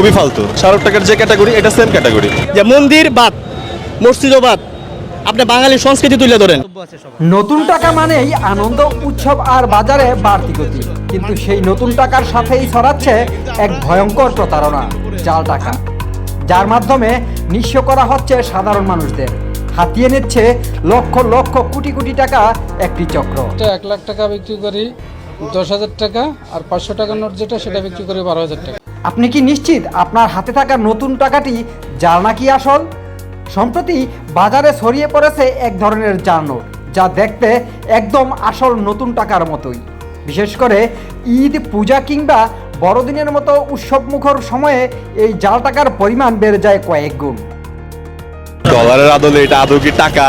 খুবই ফালতু। শাহরুখ টাকার যে ক্যাটাগরি এটা সেম ক্যাটাগরি যে মন্দির বাদ মসজিদও বাদ আপনি বাঙালি সংস্কৃতি তুলে ধরেন। নতুন টাকা মানেই আনন্দ উৎসব আর বাজারে বাড়তি গতি। কিন্তু সেই নতুন টাকার সাথেই ছড়াচ্ছে এক ভয়ঙ্কর প্রতারণা জাল টাকা। যার মাধ্যমে নিঃস্ব করা হচ্ছে সাধারণ মানুষদের। হাতিয়ে নিচ্ছে লক্ষ লক্ষ কোটি কোটি টাকা একটি চক্র। এক লাখ টাকা বিক্রি করি দশ হাজার টাকা আর পাঁচশো টাকার নোট যেটা সেটা বিক্রি করি বারো হাজার টাকা। আপনি কি নিশ্চিত আপনার হাতে থাকা নতুন টাকাটি জাল নাকি আসল? সম্প্রতি বাজারে ছড়িয়ে পড়েছে এক ধরনের জাল নোট যা দেখতে একদম আসল নতুন টাকার মতোই। বিশেষ করে ঈদ পূজা কিংবা বড়দিনের মতো উৎসবমুখর সময়ে এই জাল টাকার পরিমাণ বেড়ে যায় কয়েক গুণ। ডলারের আদলে এটা আদৌ কি টাকা?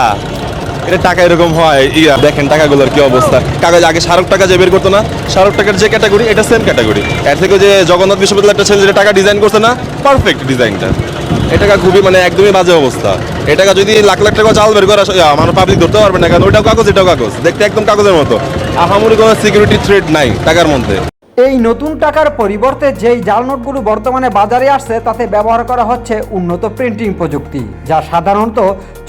টাকা এরকম হয়, ইয়া, দেখেন টাকাগুলোর কি অবস্থা। কাগজ আগে শাহরুখ টাকা যে বের করতো না, শাহরুখ টাকার যে ক্যাটাগরি এটা সেম ক্যাটাগরি এর থেকে যে জগন্নাথ বিশ্ববিদ্যালয় একটা ছেলে যে টাকা ডিজাইন করছে না পারফেক্ট ডিজাইনটা এটা খুবই মানে একদমই বাজে অবস্থা। এটাকে যদি লাখ লাখ টাকা চাল বের করা আমার পাবলিক ধরতে পারবে না, কারণ ওইটাও কাগজ, এটাও কাগজ। দেখতে একদম কাগজের মতো। আহামরি কোনো সিকিউরিটি থ্রেড নাই টাকার মধ্যে। এই নতুন টাকার পরিবর্তে যেই জাল নোটগুলো বর্তমানে বাজারে আসছে, তাতে ব্যবহার করা হচ্ছে উন্নত প্রিন্টিং প্রযুক্তি, যা সাধারণত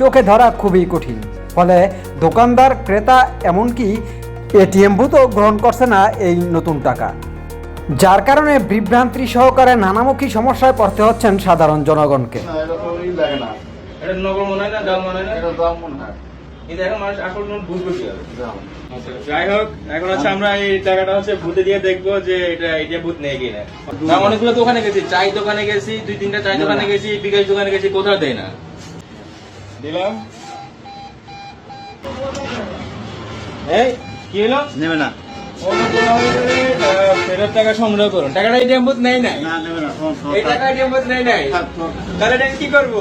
চোখে ধরা খুবই কঠিন। ফলে দোকানদার ক্রেতা এমনকি এটিএম বুথও গ্রহণ করছে না এই নতুন টাকা। যার কারণে বিভ্রান্তি সহকারে নানামুখী সমস্যায় পড়তে হচ্ছেন সাধারণ জনগণকে। এটা নগর না ডাল না? এটা দাম এই দেখো মানুষ আসল নোট বুঝবে কি হবে যাই হোক এখন হচ্ছে আমরা এই টাকাটা হচ্ছে বুথে দিয়ে দেখব যে এটা এটা বুথ নেই কিনা। অনেকগুলো দোকানে গেছি চাই দোকানে গেছি দুই তিনটা চাই দোকানে গেছি বিকাশ দোকানে গেছি কোথাও দেয় না। দিলাম। এই কি হলো? নেবে না। ফেরত টাকা সংগ্রহ করুন। টাকাটা এটিএম বুথ নেই? নাই এই টাকা এটিএম বুথ নেই? নাই তাহলে এটা কি করব?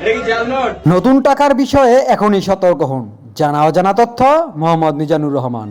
এটা কি জাল নোট? নতুন টাকার বিষয়ে এখনই সতর্ক হন। জানা অজানা তথ্য মোহাম্মদ মিজানুর রহমান।